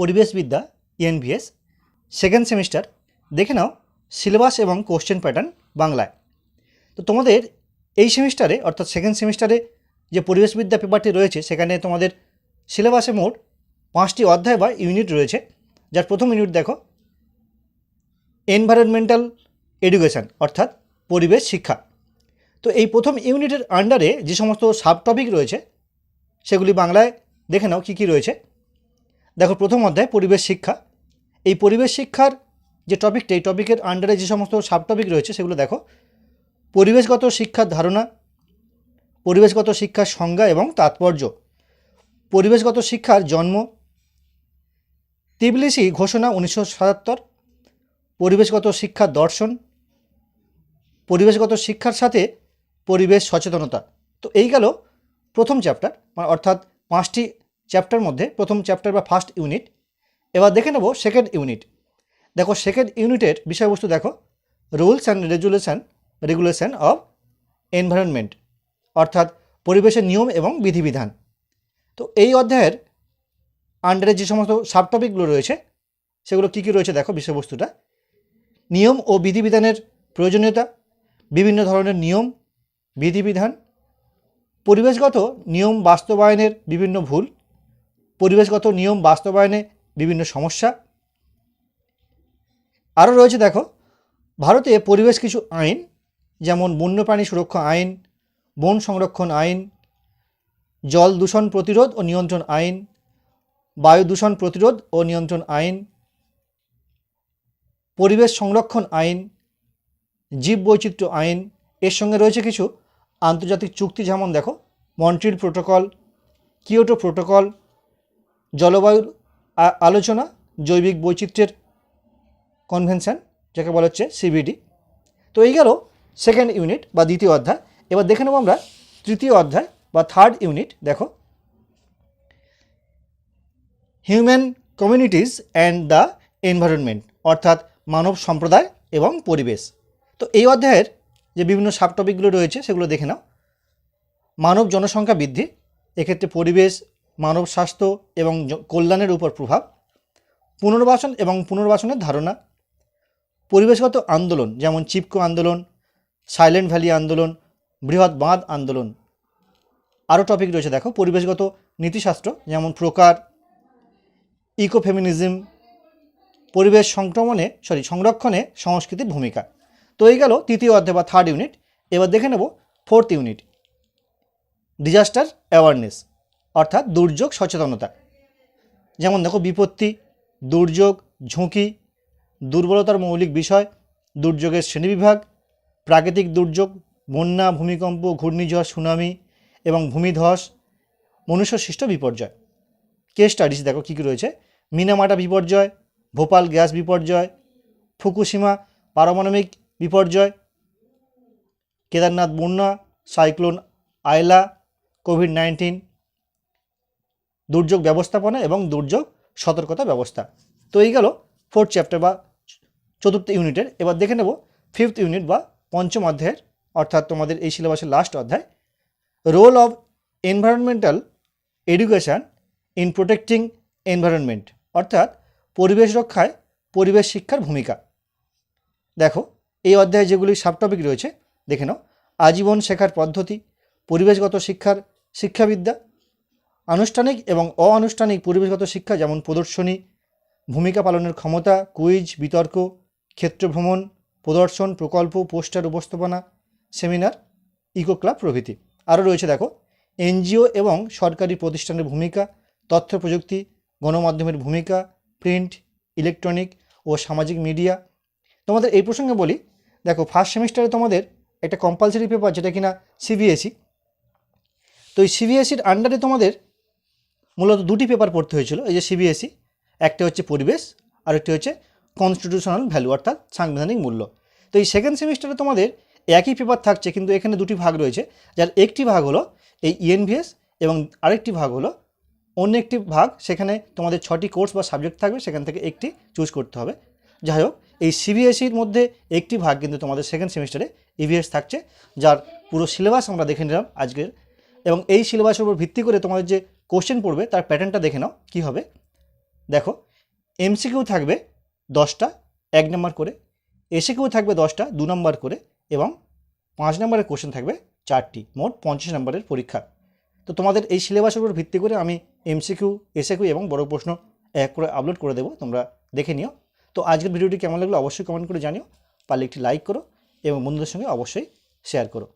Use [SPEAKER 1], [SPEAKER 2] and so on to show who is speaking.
[SPEAKER 1] পরিবেশবিদ্যা NVS second semester দেখে নাও syllabus এবং কোশ্চেন প্যাটার্ন বাংলায়। তো তোমাদের এই সেমিস্টারে অর্থাৎ সেকেন্ড সেমিস্টারে যে পরিবেশবিদ্যা পেপারটি রয়েছে, সেখানে তোমাদের সিলেবাসে মোট পাঁচটি অধ্যায় বা ইউনিট রয়েছে। যার প্রথম ইউনিট দেখো এনভায়রনমেন্টাল এডুকেশান অর্থাৎ পরিবেশ শিক্ষা। তো এই প্রথম ইউনিটের আন্ডারে যে সমস্ত সাব টপিক রয়েছে, সেগুলি বাংলায় দেখে নাও কী কী রয়েছে। দেখো, প্রথম অধ্যায়, পরিবেশ শিক্ষা। এই পরিবেশ শিক্ষার যে টপিকটা এই টপিকের আন্ডারে যে সমস্ত সাব টপিক রয়েছে, সেগুলো দেখো। পরিবেশগত শিক্ষার ধারণা, পরিবেশগত শিক্ষার সংজ্ঞা এবং তাৎপর্য। পরিবেশগত শিক্ষার জন্ম, তিবলিসি ঘোষণা উনিশশো সাতাত্তর। পরিবেশগত শিক্ষার দর্শন, পরিবেশগত শিক্ষার সাথে পরিবেশ সচেতনতা। তো এই গেল প্রথম চ্যাপ্টার অর্থাৎ পাঁচটি চ্যাপ্টার মধ্যে, প্রথম চ্যাপ্টার বা ফার্স্ট ইউনিট এবার দেখে নেব সেকেন্ড ইউনিট দেখো সেকেন্ড ইউনিটের বিষয়বস্তু দেখো। Rules and resolution regulation of environment অর্থাৎ পরিবেশের নিয়ম এবং বিধিবিধান। তো এই অধ্যায়ের আন্ডারে যে সমস্ত সাবটপিকগুলো রয়েছে, সেগুলো কী কী রয়েছে দেখো বিষয়বস্তুটা। নিয়ম ও বিধিবিধানের প্রয়োজনীয়তা, বিভিন্ন ধরনের নিয়ম, বিধিবিধান, পরিবেশগত নিয়ম বাস্তবায়নের বিভিন্ন ভুল পরিবেশগত নিয়ম বাস্তবায়নে বিভিন্ন সমস্যা। আরও রয়েছে দেখো, ভারতে পরিবেশ কিছু আইন, যেমন বন্যপ্রাণী সুরক্ষা আইন, বন সংরক্ষণ আইন, জল দূষণ প্রতিরোধ ও নিয়ন্ত্রণ আইন, বায়ু দূষণ প্রতিরোধ ও নিয়ন্ত্রণ আইন, পরিবেশ সংরক্ষণ আইন, জীববৈচিত্র্য আইন, এর সঙ্গে রয়েছে কিছু আন্তর্জাতিক চুক্তি যেমন দেখো, মন্ট্রিল প্রোটোকল, কিয়োটো প্রোটোকল জলবায়ুর আলোচনা, জৈবিক বৈচিত্র্যের কনভেনশন যাকে বলা হচ্ছে সিবিডি তো এই গেল সেকেন্ড ইউনিট বা দ্বিতীয় অধ্যায়। এবার দেখে নেব আমরা তৃতীয় অধ্যায় বা থার্ড ইউনিট দেখো। Human communities and the environment অর্থাৎ মানব সম্প্রদায় এবং পরিবেশ। তো এই অধ্যায়ের যে বিভিন্ন সাব টপিকগুলো রয়েছে, সেগুলো দেখে নাও। মানব জনসংখ্যা বৃদ্ধি, এক্ষেত্রে পরিবেশ মানব স্বাস্থ্য এবং কল্যাণের উপর প্রভাব, পুনর্বাসন এবং পুনর্বাসনের ধারণা, পরিবেশগত আন্দোলন যেমন চিপকো আন্দোলন, সাইলেন্ট ভ্যালি আন্দোলন, বৃহৎ বাঁধ আন্দোলন। আরও টপিক রয়েছে, দেখো, পরিবেশগত নীতিশাস্ত্র যেমন প্রকার ইকোফেমিনিজম পরিবেশ সংক্রমণে সরি সংরক্ষণে সংস্কৃতির ভূমিকা। তো এই গেল তৃতীয় অধ্যায় বা থার্ড ইউনিট এবার দেখে নেব ফোর্থ ইউনিট ডিজাস্টার অ্যাওয়ারনেস অর্থাৎ দুর্যোগ, সচেতনতা। যেমন দেখো, বিপত্তি, দুর্যোগ, ঝুঁকি, দুর্বলতার মৌলিক বিষয়, দুর্যোগের শ্রেণীবিভাগ, প্রাকৃতিক দুর্যোগ, বন্যা, ভূমিকম্প, ঘূর্ণিঝড়, সুনামি এবং ভূমিধস, মনুষ্যসৃষ্ট বিপর্যয়। কেস স্টাডিজ দেখো কী কী রয়েছে। মিনামাটা বিপর্যয়, ভোপাল গ্যাস বিপর্যয় ফুকুসীমা পারমাণবিক বিপর্যয়, কেদারনাথ বন্যা, সাইক্লোন আয়লা কোভিড নাইন্টিন দুর্যোগ ব্যবস্থাপনা এবং দুর্যোগ সতর্কতা ব্যবস্থা। তো এই গেল ফোর্থ চ্যাপ্টার বা চতুর্থ ইউনিটের। এবার দেখে নেব ফিফথ ইউনিট বা পঞ্চম অধ্যায়ের, অর্থাৎ তোমাদের এই সিলেবাসের লাস্ট অধ্যায়। Role of environmental education in protecting environment অর্থাৎ পরিবেশ রক্ষায় পরিবেশ শিক্ষার ভূমিকা। দেখো, এই অধ্যায়ে যেগুলি সাবটপিক রয়েছে, দেখে নাও। আজীবন শেখার পদ্ধতি, পরিবেশগত শিক্ষার শিক্ষাবিদ্যা আনুষ্ঠানিক এবং অআনুষ্ঠানিক পরিবেশগত শিক্ষা যেমন প্রদর্শনী, ভূমিকা পালনের ক্ষমতা, কুইজ, বিতর্ক, ক্ষেত্র ভ্রমণ, প্রদর্শন, প্রকল্প, পোস্টার উপস্থাপনা, সেমিনার, ইকো ক্লাব প্রভৃতি। আরও রয়েছে দেখো, এনজিও এবং সরকারি প্রতিষ্ঠানের ভূমিকা, তথ্য প্রযুক্তি, গণমাধ্যমের ভূমিকা, প্রিন্ট, ইলেকট্রনিক ও সামাজিক মিডিয়া। তোমাদের এই প্রসঙ্গে বলি, দেখো ফার্স্ট সেমিস্টারে তোমাদের একটা কম্পালসারি পেপার যেটা কিনা সিবিএসই তো এই সিবিএসির আন্ডারে তোমাদের মূলত দুটি পেপার পড়তে হয়েছিল, এই যে সিবিএসই একটা হচ্ছে পরিবেশ, আর একটি হচ্ছে কনস্টিটিউশনাল ভ্যালু অর্থাৎ সাংবিধানিক মূল্য। তো এই সেকেন্ড সেমিস্টারে তোমাদের একই পেপার থাকছে, কিন্তু এখানে দুটি ভাগ রয়েছে। যার একটি ভাগ হলো এই ইএনভিএস এবং আরেকটি ভাগ হলো অন্য একটি ভাগ। সেখানে তোমাদের ছটি কোর্স বা সাবজেক্ট থাকবে, সেখান থেকে একটি চুজ করতে হবে। যাই হোক, এই সিবিএসির মধ্যে একটি ভাগ কিন্তু তোমাদের সেকেন্ড সেমিস্টারে ইভিএস থাকছে, যার পুরো সিলেবাস আমরা দেখে নিলাম আজকের। এবং এই সিলেবাসের উপর ভিত্তি করে তোমাদের যে কোশ্চেন পড়বে, তার প্যাটার্নটা দেখে নাও, কী হবে? দেখো এমসিকিউ থাকবে দশটা, এক নম্বর করে। এসিকিউ থাকবে দশটা, দু নম্বর করে, এবং পাঁচ নম্বরের কোশ্চেন থাকবে চারটি, মোট পঞ্চাশ নম্বরের পরীক্ষা। তো তোমাদের এই সিলেবাসের উপর ভিত্তি করে আমি এমসিকিউ এসএকিউ এবং বড় প্রশ্ন এক করে আপলোড করে দেবো, তোমরা দেখে নিও। তো আজকের ভিডিওটি কেমন লাগল অবশ্যই কমেন্ট করে জানিও, পারলে একটি লাইক করো এবং বন্ধুদের সঙ্গে অবশ্যই শেয়ার করো।